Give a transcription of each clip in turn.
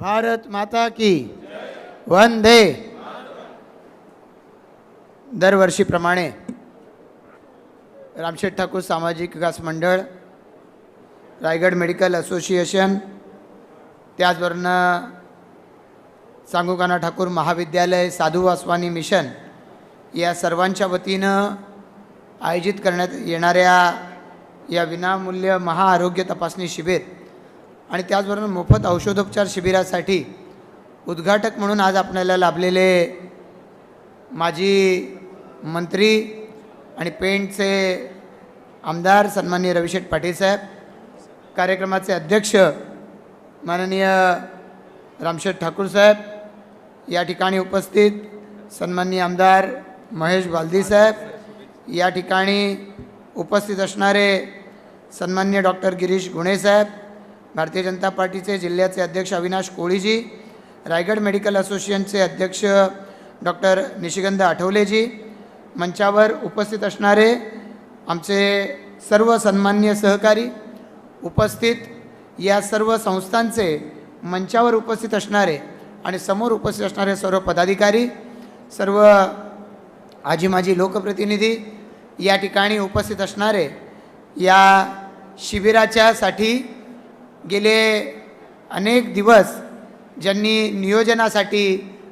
भारत माता की। वंदे। दरवर्षीप्रमाणे रामशेठ ठाकूर सामाजिक विकास मंडळ रायगड मेडिकल असोसिएशन त्याचबरोबर सांगूकाना ठाकूर महाविद्यालय साधू वासवानी मिशन या सर्वांच्या वतीनं आयोजित करण्यात येणाऱ्या या विनामूल्य महाआरोग्य तपासणी शिबिर आणि त्याचबरोबर मोफत औषधोपचार शिबिरासाठी उद्घाटक म्हणून आज आपल्याला लाभलेले माजी मंत्री आणि पेंटचे आमदार सन्माननीय रविशेठ पाटील साहेब कार्यक्रमाचे अध्यक्ष माननीय रामशेठ ठाकूर साहेब या ठिकाणी उपस्थित सन्माननीय आमदार महेश बालदी साहेब या ठिकाणी उपस्थित असणारे सन्मान्य डॉक्टर गिरीश गुणे साहेब भारतीय जनता पार्टीचे जिल्ह्याचे अध्यक्ष अविनाश कोळीजी रायगड मेडिकल असोसिएशनचे अध्यक्ष डॉक्टर निशिगंध आठवलेजी मंचावर उपस्थित असणारे आमचे सर्व सन्मान्य सहकारी उपस्थित या सर्व संस्थांचे मंचावर उपस्थित असणारे आणि समोर उपस्थित असणारे सर्व पदाधिकारी सर्व आजी माजी लोकप्रतिनिधी या ठिकाणी उपस्थित असणारे या शिबिराच्यासाठी गेले अनेक दिवस ज्यांनी नियोजनासाठी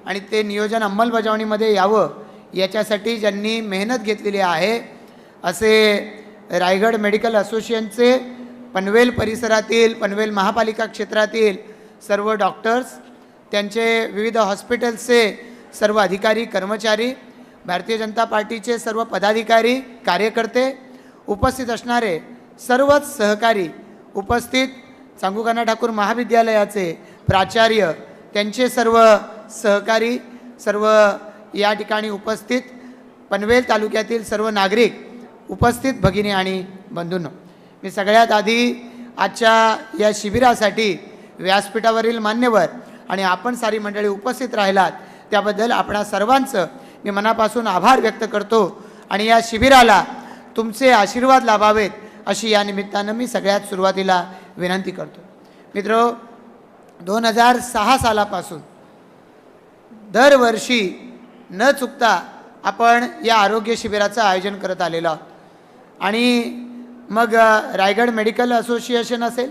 आणि ते नियोजन अंमलबजावणीमध्ये यावं याच्यासाठी ज्यांनी मेहनत घेतलेली आहे असे रायगड मेडिकल असोसिएशनचे पनवेल परिसरातील पनवेल महापालिका क्षेत्रातील सर्व डॉक्टर्स त्यांचे विविध हॉस्पिटल्सचे सर्व अधिकारी कर्मचारी भारतीय जनता पार्टीचे सर्व पदाधिकारी कार्यकर्ते उपस्थित असणारे सर्वच सहकारी उपस्थित सांगूकाना ठाकूर महाविद्यालयाचे प्राचार्य त्यांचे सर्व सहकारी सर्व या ठिकाणी उपस्थित पनवेल तालुक्यातील सर्व नागरिक उपस्थित भगिनी आणि बंधूंनो. मी सगळ्यात आधी आजच्या या शिबिरासाठी व्यासपीठावरील मान्यवर आणि आपण सारी मंडळी उपस्थित राहिलात त्याबद्दल आपणा सर्वांचं मी मनापासून आभार व्यक्त करतो आणि या शिबिराला तुमचे आशीर्वाद लाभावेत अशी या निमित्तानं मी सगळ्यात सुरुवातीला विनंती करतो. मित्र दोन हजार सहा सालापासून दरवर्षी न चुकता आपण या आरोग्य शिबिराचं आयोजन करत आलेलो आहोत. आणि मग रायगड मेडिकल असोसिएशन असेल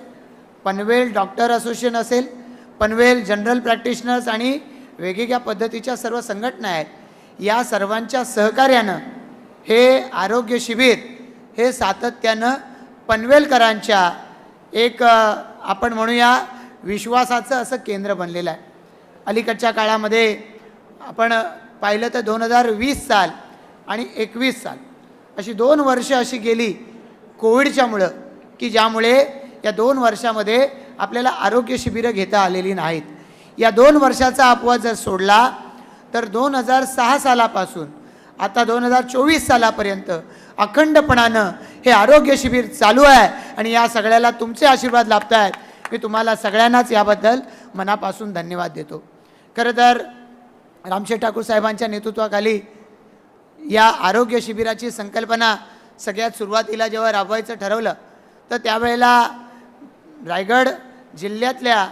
पनवेल डॉक्टर असोसिएशन असेल पनवेल जनरल प्रॅक्टिशनर्स आणि वेगवेगळ्या पद्धतीच्या सर्व संघटना आहेत या सर्वांच्या सहकार्यानं हे आरोग्य शिबिर हे सातत्यानं पनवेलकरांच्या एक आपण म्हणूया विश्वासाचं असं केंद्र बनलेलं आहे. अलीकडच्या काळामध्ये आपण पाहिलं तर दोन हजार वीस साल आणि एकवीस साल अशी दोन वर्ष अशी गेली कोविडच्यामुळं की ज्यामुळे या दोन वर्षामध्ये आपल्याला आरोग्य शिबिरं घेता आलेली नाहीत. या दोन वर्षाचा अपवाद जर सोडला तर दोन हजार सहा सालापासून आता दोन हजार चोवीस सालापर्यंत अखंडपणानं हे आरोग्य शिबिर चालू आहे आणि या सगळ्याला तुमचे आशीर्वाद लाभत आहेत मी तुम्हाला सगळ्यांनाच याबद्दल मनापासून धन्यवाद देतो. खरं तर रामशेठ ठाकूर साहेबांच्या नेतृत्वाखाली या आरोग्य शिबिराची संकल्पना सगळ्यात सुरुवातीला जेव्हा राबवायचं ठरवलं तर त्यावेळेला रायगड जिल्ह्यातल्या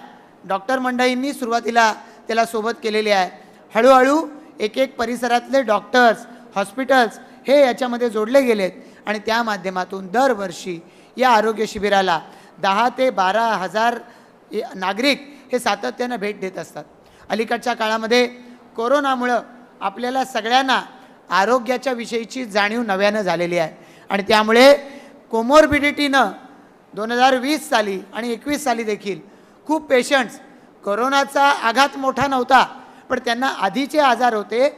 डॉक्टर मंडळींनी सुरुवातीला त्याला सोबत केलेली आहे. हळूहळू एक एक परिसरातले डॉक्टर्स हॉस्पिटल्स हे याच्यामध्ये जोडले गेलेत. आणि त्या माध्यमातून दरवर्षी या आरोग्य शिबिराला दहा ते बारा हजार नागरिक हे सातत्यानं भेट देत असतात. अलीकडच्या काळामध्ये कोरोनामुळं आपल्याला सगळ्यांना आरोग्याच्या विषयीची जाणीव नव्यानं झालेली आहे. आणि त्यामुळे कोमोर्बिडिटीनं दोन हजार वीस साली आणि एकवीस साली देखील खूप पेशंट्स कोरोनाचा आघात मोठा नव्हता पण त्यांना आधीचे आजार होते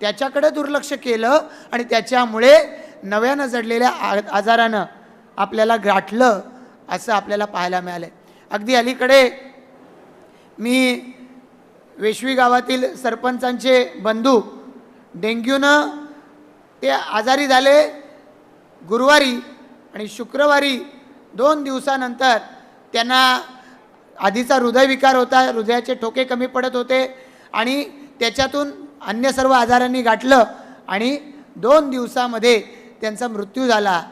त्याच्याकडे दुर्लक्ष केलं आणि त्याच्यामुळे नव्यानं जडलेल्या आ आजारानं आपल्याला गाठलं असं आपल्याला पाहायला मिळालं अगदी अलीकडे मी वेशवी गावातील सरपंचांचे बंधू डेंग्यूनं ते आजारी झाले गुरुवारी आणि शुक्रवारी दोन दिवसानंतर त्यांना आधीचा हृदयविकार होता हृदयाचे ठोके कमी पडत होते आणि त्याच्यातून अन्य सर्व आजारांनी गाठलं आणि दोन दिवसामध्ये त्यांचा मृत्यू झाला.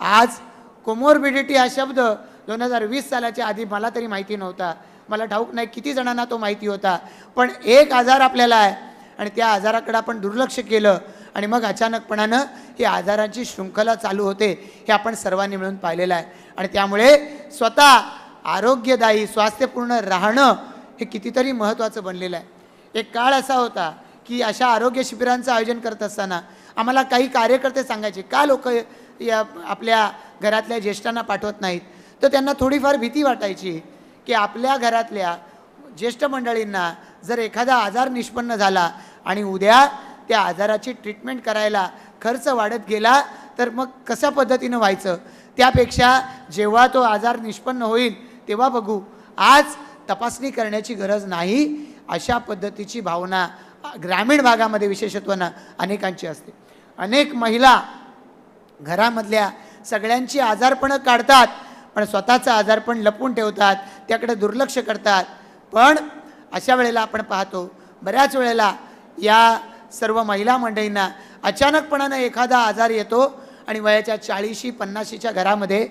आज कोमोर्बिडिटी हा शब्द दोन हजार वीस सालाच्या आधी मला तरी माहिती नव्हता. मला ठाऊक नाही किती जणांना तो माहिती होता. पण एक आजार आपल्याला आहे आणि त्या आजाराकडे आपण दुर्लक्ष केलं आणि मग अचानकपणानं ही आजारांची शृंखला चालू होते हे आपण सर्वांनी मिळून पाहिलेलं आहे. आणि त्यामुळे स्वतः आरोग्यदायी स्वास्थ्यपूर्ण राहणं हे कितीतरी महत्त्वाचं बनलेलं आहे. एक काळ असा होता की अशा आरोग्य शिबिरांचं आयोजन करत असताना आम्हाला काही कार्यकर्ते सांगायचे का लोक या आपल्या घरातल्या ज्येष्ठांना पाठवत नाहीत? तर त्यांना थोडीफार भीती वाटायची की आपल्या घरातल्या ज्येष्ठ मंडळींना जर एखादा आजार निष्पन्न झाला आणि उद्या त्या आजाराची ट्रीटमेंट करायला खर्च वाढत गेला तर मग कशा पद्धतीनं व्हायचं? त्यापेक्षा जेव्हा तो आजार निष्पन्न होईल तेव्हा बघू. आज तपासणी करण्याची गरज नाही अशा पद्धतीची भावना ग्रामीण भागामध्ये विशेषत्वानं अनेकांची असते. अनेक महिला घरामधल्या सगळ्यांची आजारपणं काढतात पण स्वतःचं आजारपण लपून ठेवतात त्याकडे दुर्लक्ष करतात. पण अशा वेळेला आपण पाहतो बऱ्याच वेळेला या सर्व महिला मंडळींना अचानकपणानं एखादा आजार येतो आणि वयाच्या चाळीशी पन्नाशीच्या घरामध्ये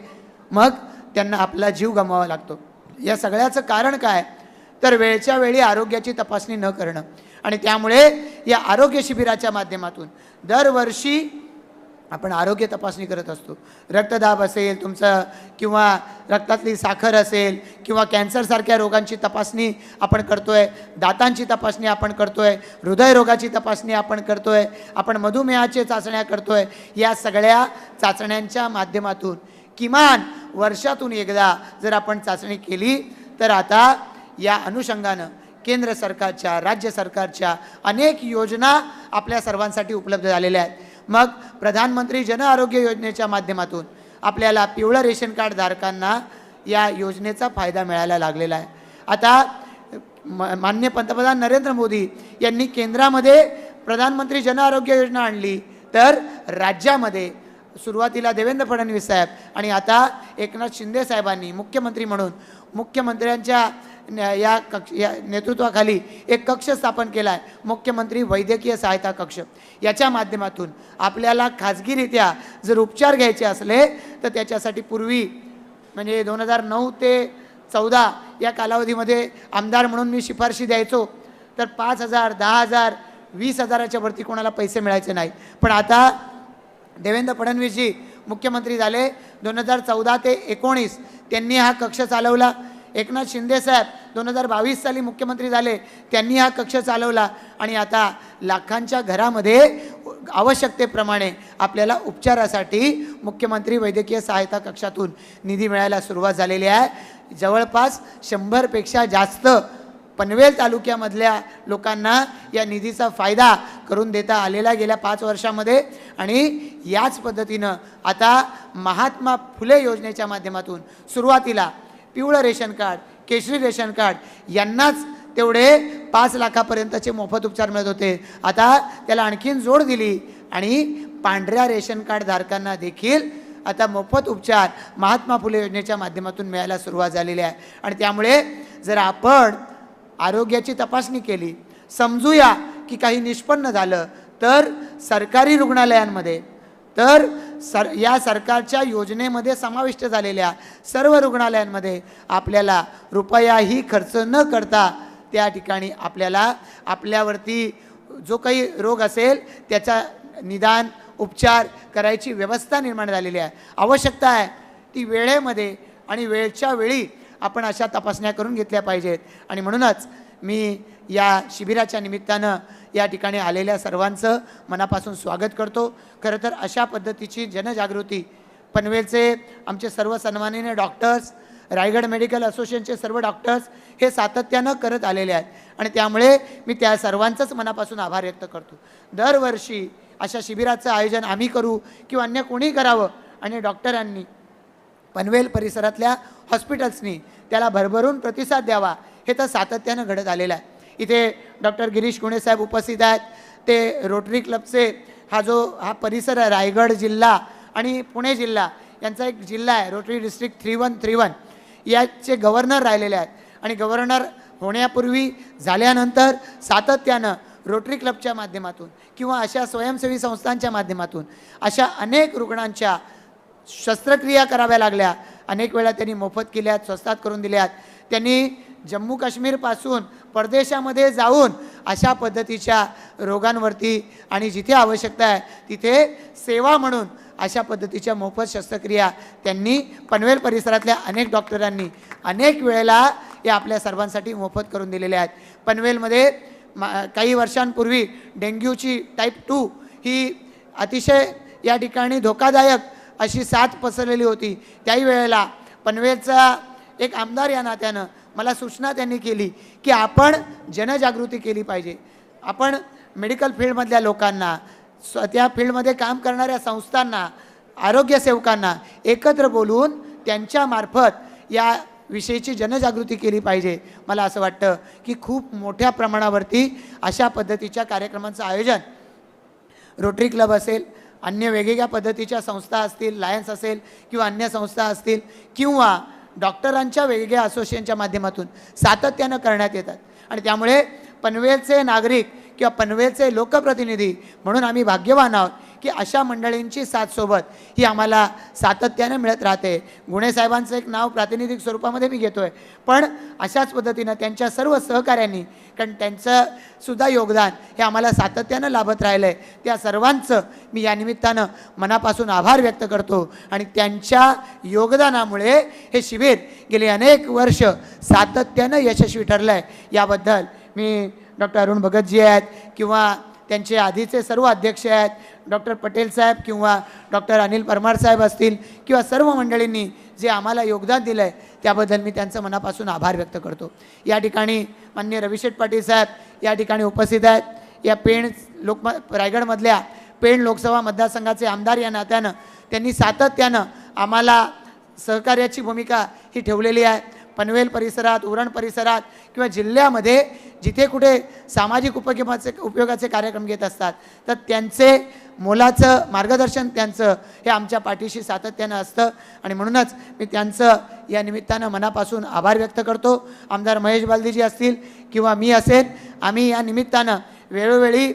मग त्यांना आपला जीव गमवावा लागतो. या सगळ्याचं कारण काय? तर वेळच्या वेळी आरोग्याची तपासणी न करणं. आणि त्यामुळे या आरोग्य शिबिराच्या माध्यमातून दरवर्षी आपण आरोग्य तपासणी करत असतो. रक्तदाब असेल तुमचं किंवा रक्तातली साखर असेल किंवा कॅन्सरसारख्या रोगांची तपासणी आपण करतो आहे दातांची तपासणी आपण करतो आहे हृदयरोगाची तपासणी आपण करतो आहे आपण मधुमेहाचे चाचण्या करतो आहे या सगळ्या चाचण्यांच्या माध्यमातून किमान वर्षातून एकदा जर आपण चाचणी केली तर आता या अनुषंगानं केंद्र सरकारच्या राज्य सरकारच्या अनेक योजना आपल्या सर्वांसाठी उपलब्ध झालेल्या आहेत. मग प्रधानमंत्री जन आरोग्य योजनेच्या माध्यमातून आपल्याला पिवळं रेशन कार्ड धारकांना या योजनेचा फायदा मिळायला लागलेला आहे. आता म- पंतप्रधान नरेंद्र मोदी यांनी केंद्रामध्ये प्रधानमंत्री जन आरोग्य योजना आणली तर राज्यामध्ये सुरुवातीला देवेंद्र फडणवीस साहेब आणि आता एकनाथ शिंदे साहेबांनी मुख्यमंत्री म्हणून मुख्यमंत्र्यांच्या या कक्ष या नेतृत्वाखाली एक कक्ष स्थापन केला आहे मुख्यमंत्री वैद्यकीय सहायता कक्ष. याच्या माध्यमातून आपल्याला खाजगीरित्या जर उपचार घ्यायचे असले तर त्याच्यासाठी पूर्वी म्हणजे दोन हजार नऊ ते चौदा या कालावधीमध्ये आमदार म्हणून मी शिफारशी द्यायचो तर पाच हजार दहा हजार वीस हजाराच्या वरती कोणाला पैसे मिळायचे नाही. पण आता देवेंद्र फडणवीसजी मुख्यमंत्री झाले. दोन हजार चौदा ते एकोणीस त्यांनी हा कक्ष चालवला. एकनाथ शिंदे साहेब दोन हजार बावीस साली मुख्यमंत्री झाले. त्यांनी हा कक्ष चालवला आणि आता लाखांच्या घरामध्ये आवश्यकतेप्रमाणे आपल्याला उपचारासाठी मुख्यमंत्री वैद्यकीय सहायता कक्षातून निधी मिळायला सुरुवात झालेली आहे. जवळपास शंभरपेक्षा जास्त पनवेल तालुक्यामधल्या लोकांना या निधीचा फायदा करून देता आलेला गेल्या पाच वर्षामध्ये आणि याच पद्धतीनं आता महात्मा फुले योजनेच्या माध्यमातून सुरुवातीला पिवळं रेशन कार्ड केशरी रेशन कार्ड यांनाच तेवढे पाच लाखापर्यंतचे मोफत उपचार मिळत होते. आता त्याला आणखीन जोड दिली आणि पांढऱ्या रेशन कार्ड धारकांना देखील आता मोफत उपचार महात्मा फुले योजनेच्या माध्यमातून मिळायला सुरुवात झालेली आहे. आणि त्यामुळे जर आपण आरोग्याची तपासणी केली समजूया की काही निष्पन्न झालं तर सरकारी रुग्णालयांमध्ये तर सर या सरकारच्या योजनेमध्ये समाविष्ट झालेल्या सर्व रुग्णालयांमध्ये आपल्याला रुपयाही खर्च न करता त्या ठिकाणी आपल्याला आपल्यावरती जो काही रोग असेल त्याचा निदान उपचार करायची व्यवस्था निर्माण झालेली आहे. आवश्यकता आहे ती वेळेमध्ये आणि वेळच्या वेळी आपण अशा तपासण्या करून घेतल्या पाहिजेत. आणि म्हणूनच मी या शिबिराच्या निमित्तानं या ठिकाणी आलेल्या सर्वांचं मनापासून स्वागत करतो. खरं तर अशा पद्धतीची जनजागृती पनवेलचे आमचे सर्व सन्माननीय डॉक्टर्स रायगड मेडिकल असोसिएशनचे सर्व डॉक्टर्स हे सातत्यानं करत आलेले आहेत. आणि त्यामुळे मी त्या सर्वांचंच मनापासून आभार व्यक्त करतो. दरवर्षी अशा शिबिराचं आयोजन आम्ही करू किंवा अन्य कोणी करावं आणि डॉक्टरांनी पनवेल परिसरातल्या हॉस्पिटल्सनी त्याला भरभरून प्रतिसाद द्यावा हे तर सातत्यानं घडत आलेलं आहे. इथे डॉक्टर गिरीश गुणेसाहेब उपस्थित आहेत. ते रोटरी क्लबचे हा जो हा परिसर आहे रायगड जिल्हा आणि पुणे जिल्हा यांचा एक जिल्हा आहे Rotary district three one three one. याचे गव्हर्नर राहिलेले आहेत. आणि गव्हर्नर होण्यापूर्वी झाल्यानंतर सातत्यानं रोटरी क्लबच्या माध्यमातून किंवा अशा स्वयंसेवी संस्थांच्या माध्यमातून अशा अनेक रुग्णांच्या शस्त्रक्रिया कराव्या लागल्या. अनेक वेळा त्यांनी मोफत केल्यात स्वस्तात करून दिल्यात त्यांनी जम्मू काश्मीरपासून परदेशामध्ये जाऊन अशा पद्धतीच्या रोगांवरती आणि जिथे आवश्यकता आहे तिथे सेवा म्हणून अशा पद्धतीच्या मोफत शस्त्रक्रिया त्यांनी पनवेल परिसरातल्या अनेक डॉक्टरांनी अनेक वेळेला या आपल्या सर्वांसाठी मोफत करून दिलेल्या आहेत. पनवेलमध्ये मा काही वर्षांपूर्वी डेंग्यूची टाईप टू ही अतिशय या ठिकाणी धोकादायक अशी साथ पसरलेली होती. त्याही वेळेला पनवेलचा एक आमदार या नात्यानं मला सूचना त्यांनी केली की आपण जनजागृती केली पाहिजे. आपण मेडिकल फील्डमधल्या लोकांना स्व त्या फील्डमध्ये काम करणाऱ्या संस्थांना आरोग्यसेवकांना एकत्र बोलून त्यांच्यामार्फत या विषयीची जनजागृती केली पाहिजे. मला असं वाटतं की खूप मोठ्या प्रमाणावरती अशा पद्धतीच्या कार्यक्रमांचं आयोजन रोटरी क्लब असेल अन्य वेगवेगळ्या पद्धतीच्या संस्था असतील लायन्स असेल किंवा अन्य संस्था असतील किंवा डॉक्टरांच्या वेगवेगळ्या असोसिएशनच्या माध्यमातून सातत्यानं करण्यात येतात. आणि त्यामुळे पनवेलचे नागरिक किंवा पनवेलचे लोकप्रतिनिधी म्हणून आम्ही भाग्यवान आहोत. की अशा मंडळींची साथसोबत ही आम्हाला सातत्यानं मिळत राहते. गुणेसाहेबांचं एक नाव प्रातिनिधिक स्वरूपामध्ये मी घेतो आहे पण अशाच पद्धतीनं त्यांच्या सर्व सहकाऱ्यांनी कारण त्यांचं सुद्धा योगदान हे आम्हाला सातत्यानं लाभत राहिलं आहे त्या सर्वांचं मी या निमित्तानं मनापासून आभार व्यक्त करतो आणि त्यांच्या योगदानामुळे हे शिबिर गेली अनेक वर्ष सातत्यानं यशस्वी ठरलं आहे याबद्दल मी डॉक्टर अरुण भगतजी आहेत किंवा त्यांचे आधीचे सर्व अध्यक्ष आहेत. डॉक्टर पटेल साहेब किंवा डॉक्टर अनिल परमार साहेब असतील किंवा सर्व मंडळींनी जे आम्हाला योगदान दिलं आहे त्याबद्दल मी त्यांचं मनापासून आभार व्यक्त करतो. या ठिकाणी मान्य रविशेठ पाटील साहेब या ठिकाणी उपस्थित आहेत. या पेण लोकम रायगडमधल्या पेण लोकसभा मतदारसंघाचे आमदार या नात्यानं त्यांनी सातत्यानं आम्हाला सहकार्याची भूमिका ही ठेवलेली आहे. पनवेल परिसरात उरण परिसरात किंवा जिल्ह्यामध्ये जिथे कुठे सामाजिक उपक्रमाचे उपयोगाचे कार्यक्रम घेत असतात तर त्यांचे मोलाचं मार्गदर्शन त्यांचं हे आमच्या पाठीशी सातत्यानं असतं. आणि म्हणूनच मी त्यांचं या निमित्तानं मनापासून आभार व्यक्त करतो. आमदार महेश बालदीजी असतील किंवा मी असेल आम्ही या निमित्तानं वेळोवेळी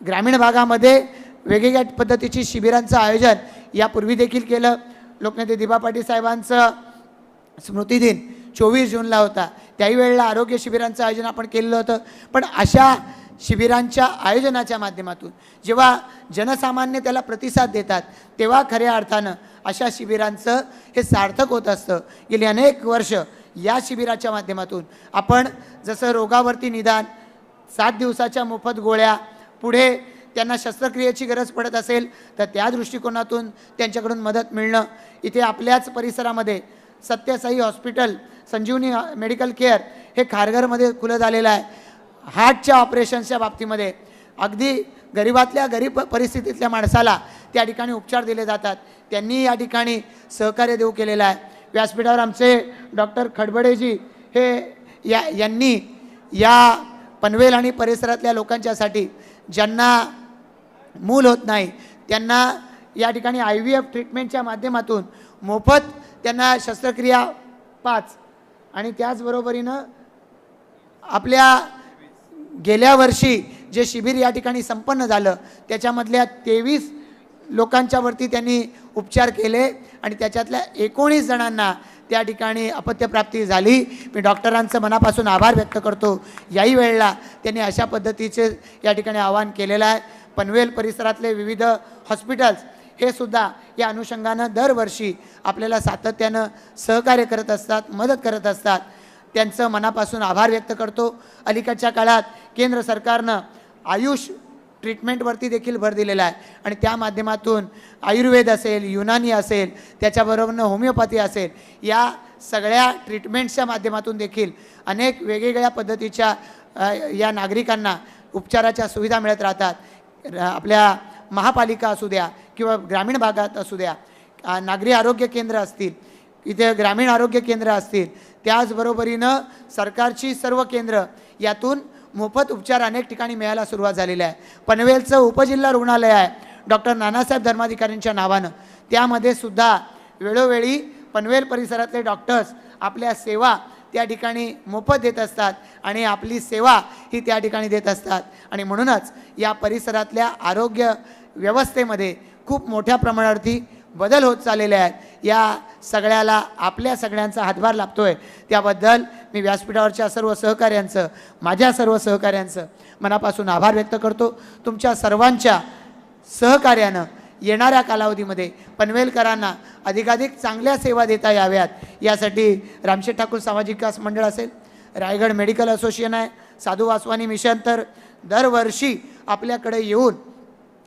ग्रामीण भागामध्ये वेगवेगळ्या पद्धतीची शिबिरांचं आयोजन यापूर्वी देखील केलं. लोकनेते दिबा पाटील साहेबांचं स्मृतिदिन चोवीस जूनला होता. त्याही वेळेला आरोग्य शिबिरांचं आयोजन आपण केलेलं होतं. पण अशा शिबिरांच्या आयोजनाच्या माध्यमातून जेव्हा जनसामान्य त्याला प्रतिसाद देतात तेव्हा खऱ्या अर्थानं अशा शिबिरांचं हे सार्थक होत असतं. गेली अनेक वर्ष या शिबिराच्या माध्यमातून आपण जसं रोगावरती निदान सात दिवसाच्या मोफत गोळ्या पुढे त्यांना शस्त्रक्रियेची गरज पडत असेल तर त्या दृष्टिकोनातून त्यांच्याकडून मदत मिळणं. इथे आपल्याच परिसरामध्ये Satyasai hospital Sanjeevani medical care हे खारघरमध्ये खुलं झालेलं आहे. हार्टच्या ऑपरेशन्सच्या बाबतीमध्ये अगदी गरिबातल्या गरीब परिस्थितीतल्या माणसाला त्या ठिकाणी उपचार दिले जातात. त्यांनी या ठिकाणी सहकार्य देऊ केलेलं आहे. व्यासपीठावर आमचे डॉक्टर खडबडेजी हे या यांनी या पनवेल आणि परिसरातल्या लोकांच्यासाठी ज्यांना मूल होत नाही त्यांना या ठिकाणी आय व्ही एफ ट्रीटमेंटच्या माध्यमातून मोफत त्यांना शस्त्रक्रिया पाच आणि त्याचबरोबरीनं आपल्या गेल्या वर्षी जे शिबिर या ठिकाणी संपन्न झालं त्याच्यामधल्या तेवीस लोकांच्यावरती त्यांनी उपचार केले आणि त्याच्यातल्या एकोणीस जणांना त्या ठिकाणी अपत्यप्राप्ती झाली. मी डॉक्टरांचं मनापासून आभार व्यक्त करतो. याही वेळेला त्यांनी अशा पद्धतीचे या ठिकाणी आवाहन केलेलं आहे. पनवेल परिसरातले विविध हॉस्पिटल्स हे सुद्धा या अनुषंगानं दरवर्षी आपल्याला सातत्यानं सहकार्य करत असतात मदत करत असतात. त्यांचं मनापासून आभार व्यक्त करतो. अलीकडच्या काळात केंद्र सरकारनं आयुष ट्रीटमेंटवरती देखील भर दिलेला आहे. आणि त्या माध्यमातून आयुर्वेद असेल युनानी असेल त्याच्याबरोबरनं होमिओपॅथी असेल या सगळ्या ट्रीटमेंट्सच्या माध्यमातून देखील अनेक वेगवेगळ्या पद्धतीच्या या नागरिकांना उपचाराच्या सुविधा मिळत राहतात. र- आपल्या महापालिका असू द्या किंवा ग्रामीण भागात असू द्या नागरी आरोग्य केंद्र असतील इथे ग्रामीण आरोग्य केंद्र असतील त्याचबरोबरीनं सरकारची सर्व केंद्र यातून मोफत उपचार अनेक ठिकाणी मिळायला सुरुवात झालेली आहे. पनवेलचं उपजिल्हा रुग्णालय आहे डॉक्टर नानासाहेब धर्माधिकाऱ्यांच्या नावानं. त्यामध्ये सुद्धा वेळोवेळी पनवेल परिसरातले डॉक्टर्स आपल्या सेवा त्या ठिकाणी मोफत देत असतात आणि आपली सेवा ही त्या ठिकाणी देत असतात. आणि म्हणूनच या परिसरातल्या आरोग्य व्यवस्थेमध्ये खूप मोठ्या प्रमाणावरती बदल होत चाललेले आहेत. या सगळ्याला आपल्या सगळ्यांचा हातभार लाभतोय. त्याबद्दल मी व्यासपीठावरच्या सर्व सहकाऱ्यांचं माझ्या सर्व सहकाऱ्यांचं मनापासून आभार व्यक्त करतो. तुमच्या सर्वांच्या सहकार्यानं येणाऱ्या कालावधीमध्ये पनवेलकरांना अधिकाधिक चांगल्या सेवा देता याव्यात. यासाठी रामशेठ ठाकूर सामाजिक विकास मंडळ असेल रायगड मेडिकल असोसिएशन आहे साधू वासवानी मिशन तर दरवर्षी आपल्याकडे येऊन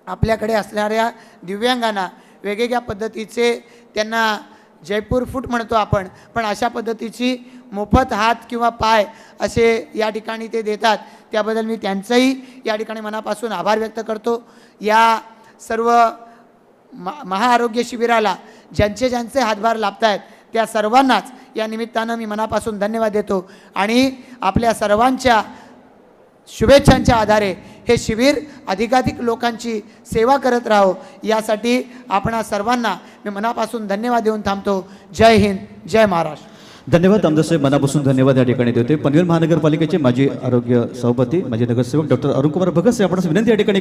आपल्याकडे असणाऱ्या दिव्यांगांना वेगवेगळ्या पद्धतीचे त्यांना जयपूर फूट म्हणतो आपण पण अशा पद्धतीची मोफत हात किंवा पाय असे या ठिकाणी ते देतात. त्याबद्दल मी त्यांचंही या ठिकाणी मनापासून आभार व्यक्त करतो. या सर्व म महाआरोग्य शिबिराला ज्यांचे ज्यांचे हातभार लाभत आहेत त्या सर्वांनाच या निमित्तानं मी मनापासून धन्यवाद देतो. आणि आपल्या सर्वांच्या शुभेच्छांच्या आधारे हे शिबिर अधिकाधिक लोकांची सेवा करत राहो. यासाठी आपणा सर्वांना मी मनापासून धन्यवाद देऊन थांबतो. जय हिंद जय महाराष्ट्र. धन्यवाद आमदारसाहेब मनापासून धन्यवाद या ठिकाणी देते पनवेल महानगरपालिकेचे माजी आरोग्य सभापती माजी नगरसेवक डॉक्टर अरुणकुमार भगत साहेब विनंती या ठिकाणी